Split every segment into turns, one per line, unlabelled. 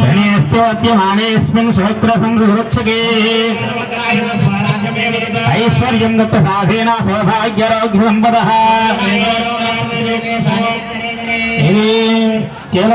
శనేస్తోత్యమానేస్మిన్ సహస్ర సంసురక్షకే ఐశ్వర్యం దత్త సాధేన సౌభాగ్యరోగ్య సంపద ఇది కేవల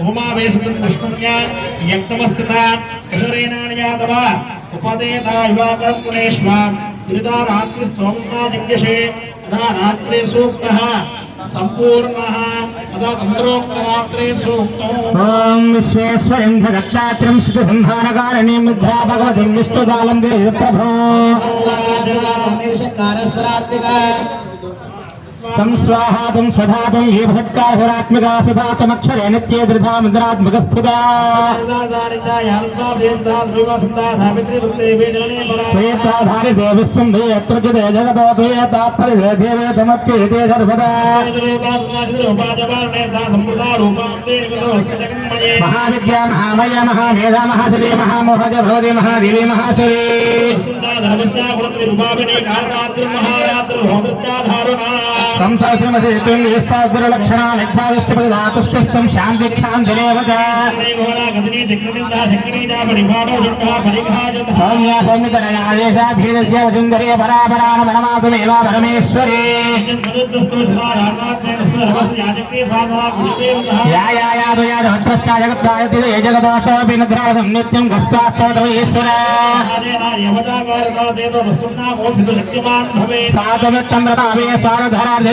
ఉపమావేశం విష్ణుగా వ్యక్తమస్థితరేణాయాతవ ఉపదేతాయువాకల్పునేష్వ త్రిదా రాత్రి స్తోమతాదివ్యషే తదా రాత్రి సూక్త. సంపూర్ణ. తదా చంద్రోక్త రాత్రి సూక్తం.
ఓం విశ్వేశ్వరం జగత్తాత్రం శ్రీ సంధానకారణీం మిథ్యా భగవతిం విష్ణుదాలం తం స్వాహాతం స్వధాతం ఏ భట్కాసురాత్మికా సుధాతమక్షరే నిత్యే ధృతా ముద్రాత్మక స్థితా త్వేతాధారి దే దేయత్రజదే జగతో త్వేతాత్పరిదే దేవే తమత్యేతే సర్వదా. మహావిద్యా మహామయ మహామేధా మహాశలే మహామోహజ భవతి మహాదేవి మహాశలే సంసాశ్రమసేతుం విస్తాగ్రలక్షణా నిత్యాదిష్టపదాతుష్టస్థం శాంతిక్షాంతిరేవ చ సౌమ్య संसारमसेतुस्तुष्टिपदातुष्टस्थं शान्तिक्षाञ्जलेव च सौम्या सौम्यतरयादेशा धीरस्य वसुन्दरे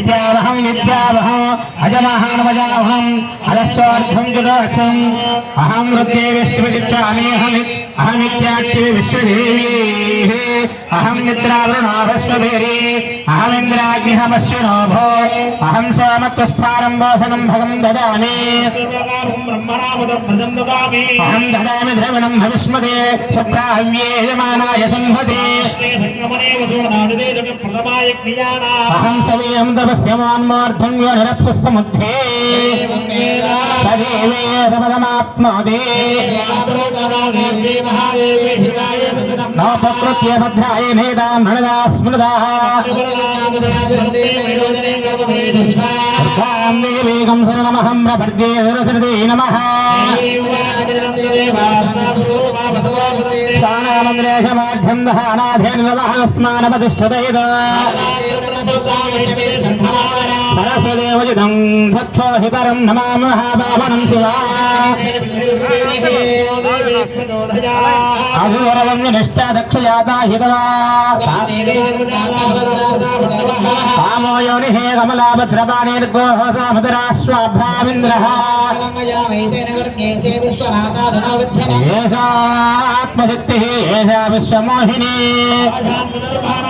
విద్యావహం విద్యావహం అజమహానమజావహం అదశ్చోర్థం జగోక్షం అహం వృద్ధే విష్ణుచిచ్చామేహం అహమిత్యాక్తి విశ్వదేవీ అహం నిద్రావృణాభస్వభేరి అహమింద్రాగ్నిహమశ్వినోభో అహం సోమత్వస్థానం భోషణం భగం దదామి అహం దదామి ద్రవణం భవిష్మతే సుప్రాహ్యే యజమానాయ సంహతే అహం సవీయం तपस्य
मान्मार्थं శివాయ సతతం
నోపకృత్య భద్రాయ నేదాం నడదా స్మృదా దుర్గాం దేవీకం శరణమహం ప్రపద్యే సరస్వతీ నమః స్నానామంద్రేశమాఢ్యం దహానాథేన నమః స్నానమతిష్ఠతేద సరస్వదేవజిదం దక్షోహితరం నమామః పావనం శివా. అధూరవం నిష్ట దక్షయాతా హితవా. కామో యోని హే కమలాభద్రపాణేర్గోహసామధురాశ్వాభ్రామింద్రः ఏషాత్మశక్తిः ఏషా విశ్వమోహిని. ఏధాసోగం వరదే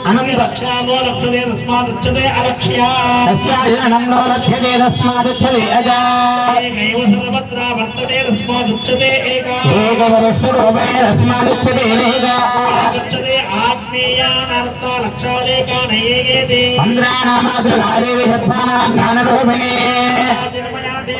సౌమ్యం పరాభయాస్తకం
త్రినేత్రం నక్తవసనం నక్తాఫలమనాహం భజే
విద్వా మహాదేవే మహాభయ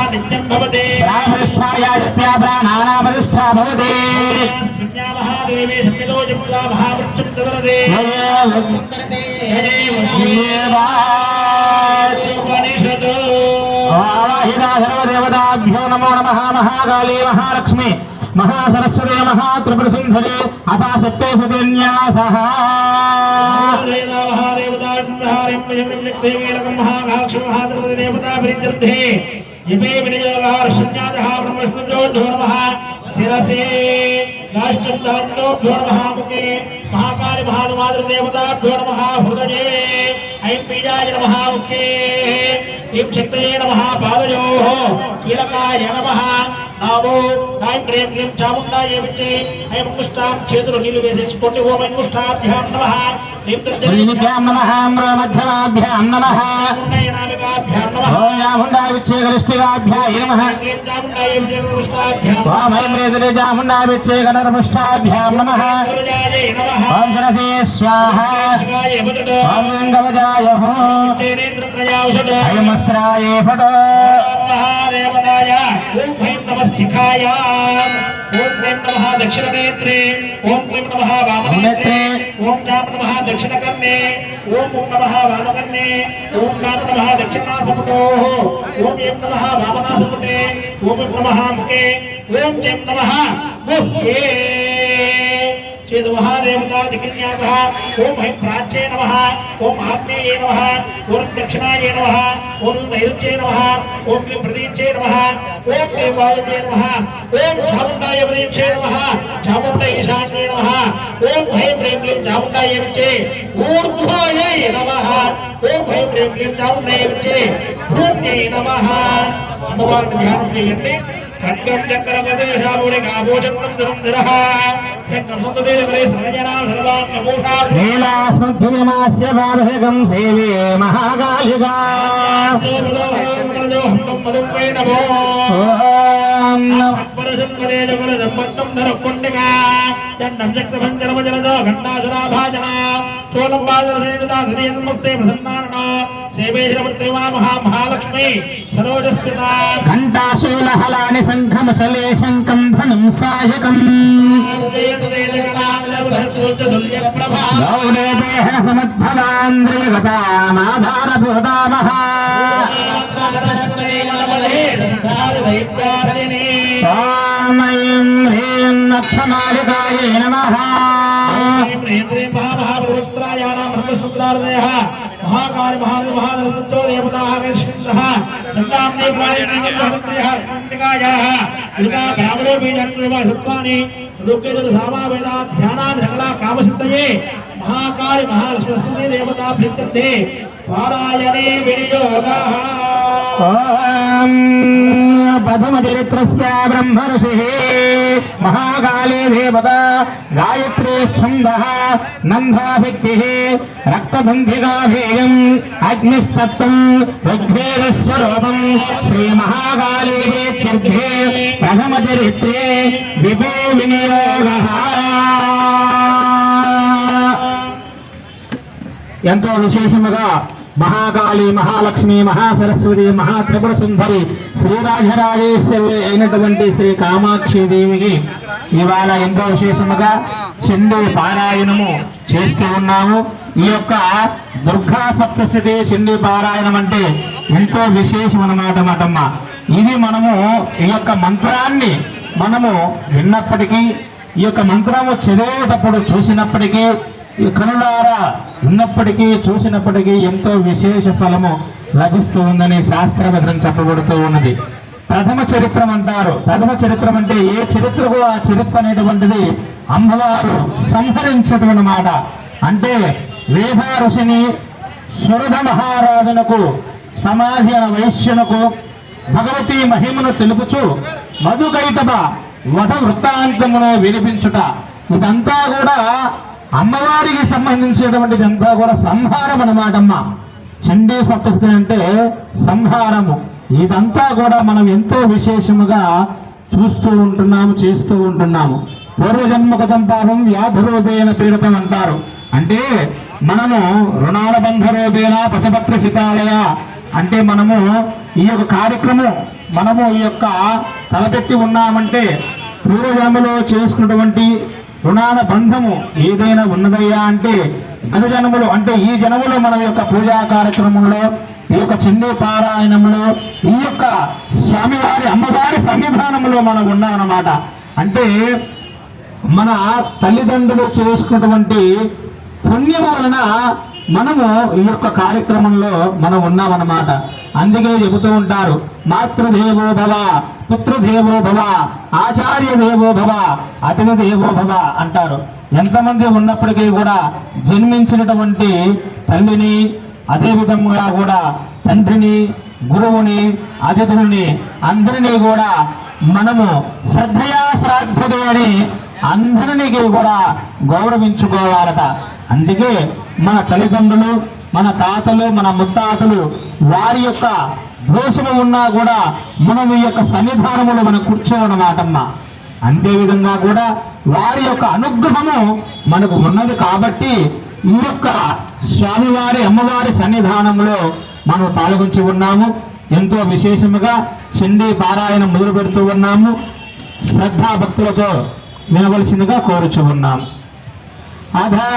లక్షదే తస్మాదుచ్యతే అలక్ష్యా
తస్యాజనం నో లభ్యతే తస్మాదుచ్యతే అజా
ఏకైవ సర్వత్రా వర్తతే తస్మాదుచ్యతే ఏకా
ఏకవరస్వరూపే తస్మాదుచ్యతే నేగా
ఉచ్యతే ఆత్మీయానర్థ లక్షాలేకానయేగేతి
మంద్రానామాతృకాదేవి సత్వానా జ్ఞానరూపిణి
నిర్మయాతీతా శూన్యానాం శూన్యసాక్షి
ఇమే నాస్తి దేశా దుర్గా భగేత్తిదా
దుర్గా దుర్గమాం దేవీం
మహాకాళి
హృదయే ఐం బీజాయ నమ ముఖే ఐం నమ పాదయో కీలకాయ నమ నామో నాయం క్రీం క్రీం చాముండాయ విచ్చే ఐం అంగుష్టాం చేతులు నీళ్ళు వేసేసుకోండి. ఓం అంగుష్టాభ్యాం నమ. ఐం
శ్రీనిభ్యాం నమ. మధ్యమాభ్యాం నమ. ఓం నమ.
చాముండాయ విచ్చే
ఐమ్రేతరేజాముండావిచ్చేకనరపుష్టాభ్యాం నమ. ఓం సరసే స్వాహ. గంగవజాయ ఫటో.
మహాదేవతాయ ఓం హ్రీం నమ శిఖాయ. ఓం హ్రీం నమ దక్షిణనేత్రే ఓం హ్రీం నమ వామనేత్రే. ఓం చాం నమ దక్షిణకర్ణే ఓం ఓం నమ వామకర్ణే ఓం నాం నమ దక్షిణాసపుటో ఓం ఏం నమ వామనాసపుటే ఓం ఏం నమ ముఖే. ఓం ఏం నమ ముఖ్యే చేదు మహాదేవతా దిగ్న్యాస ఓం ఐం ప్రాచ్యే నమ ఓం ఆగ్నేయే నమ ఓం దక్షిణాయే నమ ఓం నైరుత్యే నమ ఓం క్లీం ప్రదీక్షే నమ ఓం క్లీం వాయువ్యే నమ ఓం చాముండాయ ప్రదీక్షే నమ చాముండ ఈశాన్యే నమ ఓం ఐం హ్రీం క్లీం చాముండాయ విచ్చే ఊర్ధ్వాయే నమ ఓం ఐం హ్రీం క్లీం చాముండాయ విచ్చే భూమ్యై నమ అమ్మవారిని ధ్యానం సేవే ఖడ్గం చక్రమదేశాముడి కామోచక్రం దురంధరః నమస్తే ప్రసన్నారణ సర్వాణ్యమూషార్
నీలాస్మద్భువిమాస్య పాదశకం సేవే మహాకాళికా ఓం నమ
మహాలక్ష్మి సరోజస్థిత
ఘంటాశూలహలాని శంఖమశలే శంఖం మహాకారి సాయకం
ప్రభా
గౌడేపేహ సమద్భవాంద్రియగతామాధారభూతామహ స్వామయం హ్రీం నక్షమాలికాయే నమః
మహాకాళి మహాదేవ మహాదేవతో దేవతాకర్షించః దుర్గా బ్రాహ్మణో బీజాన్ని కామసిద్ధయే. మహాకారి మహాలక్ష్మీ దేవతా ప్రీత్యర్థే. పారాయణే వినియోగః.
ఓం బ్రహ్మ ఋషిः మహాకాళీ దేవత గాయత్రీ ఛందః నందాశక్తిः రక్తబంధిగాధేయం అగ్నిస్తత్వం ఋగ్వేద స్వరూపం శ్రీ మహాకాళీ ప్రీత్యర్థే ప్రథమచరిత్రే విభో వినియోగ. ఎంతో విశేషముగా మహాకాళి మహాలక్ష్మి మహాసరస్వతి మహాత్రిపుర సుందరి శ్రీరాజరాజేశ్వరి అయినటువంటి శ్రీ కామాక్షి దేవికి ఇవాళ ఎంతో విశేషముగా చండీ పారాయణము చేస్తూ ఉన్నాము. ఈ యొక్క దుర్గా సప్తశతి చండీ పారాయణం అంటే ఎంతో విశేషం అన్నమాట మాటమ్మ. ఇది మనము ఈ యొక్క మంత్రాన్ని మనము విన్నప్పటికీ ఈ యొక్క మంత్రము చదివేటప్పుడు చూసినప్పటికీ ఈ కనులారా ఉన్నప్పటికీ చూసినప్పటికీ ఎంతో విశేష ఫలము లభిస్తూ ఉందని శాస్త్రవచనం చెప్పబడుతూ ఉన్నది. ప్రథమ చరిత్రం అంటారు. ప్రథమ చరిత్రం అంటే ఏ చరిత్రకు ఆ చరిత్ర అనేటువంటిది అమ్మవారు సంహరించడం అన్నమాట అంటే వేద ఋషిని సురధ మహారాజునకు సమాధి అన వైశ్యునకు భగవతి మహిమను తెలుపుచు మధుకైతబ వధ వృత్తాంతమును వినిపించుట. ఇదంతా కూడా అమ్మవారికి సంబంధించేటువంటిది అంతా కూడా సంహారం అమ్మ చండీ సప్తస్థి అంటే సంహారము. ఇదంతా కూడా మనం ఎంతో విశేషముగా చూస్తూ ఉంటున్నాము చేస్తూ ఉంటున్నాము. పూర్వజన్మగతం పాపం వ్యాధురూపేణ పీడితం అంటారు. అంటే మనము రుణాల బంధ రూపేణ పశపత్ర శితాలయ అంటే మనము ఈ యొక్క కార్యక్రమం మనము ఈ యొక్క తలపెట్టి ఉన్నామంటే పూర్వజన్మలో చేసుకున్నటువంటి రుణాల బంధము ఏదైనా ఉన్నదయ్యా అంటే గత జనములు అంటే ఈ జనములో మనం యొక్క పూజా కార్యక్రమంలో ఈ యొక్క చిందే పారాయణంలో ఈ యొక్క స్వామివారి అమ్మవారి సన్నిధానంలో మనం ఉన్నామన్నమాట. అంటే మన తల్లిదండ్రులు చేసుకున్నటువంటి పుణ్యము వలన మనము ఈ యొక్క కార్యక్రమంలో మనం ఉన్నామన్నమాట. అందుకే చెబుతూ ఉంటారు మాతృదేవో భవ పుత్రదేవో భవ ఆచార్య దేవో భవ అతిథి దేవో భవ అంటారు. ఎంతమంది ఉన్నప్పటికీ కూడా జన్మించినటువంటి తల్లిని అదేవిధంగా కూడా తండ్రిని గురువుని అతిథులని అందరినీ కూడా మనము శ్రద్ధయా శ్రాద్ధుడు అని అందరినీ కూడా గౌరవించుకోవాలట. అందుకే మన తల్లిదండ్రులు మన తాతలు మన ముత్తాతలు వారి యొక్క దోషము ఉన్నా కూడా మనం ఈ యొక్క సన్నిధానములో మనం కూర్చోవన్నమాటమ్మ అంతే విధంగా కూడా వారి యొక్క అనుగ్రహము మనకు ఉన్నది కాబట్టి ఈ యొక్క స్వామివారి అమ్మవారి సన్నిధానంలో మనం పాల్గొంచి ఉన్నాము. ఎంతో విశేషముగా చండీ పారాయణం మొదలు పెడుతూ ఉన్నాము. శ్రద్ధాభక్తులతో వినవలసిందిగా కోరుచు ఉన్నాము. అధా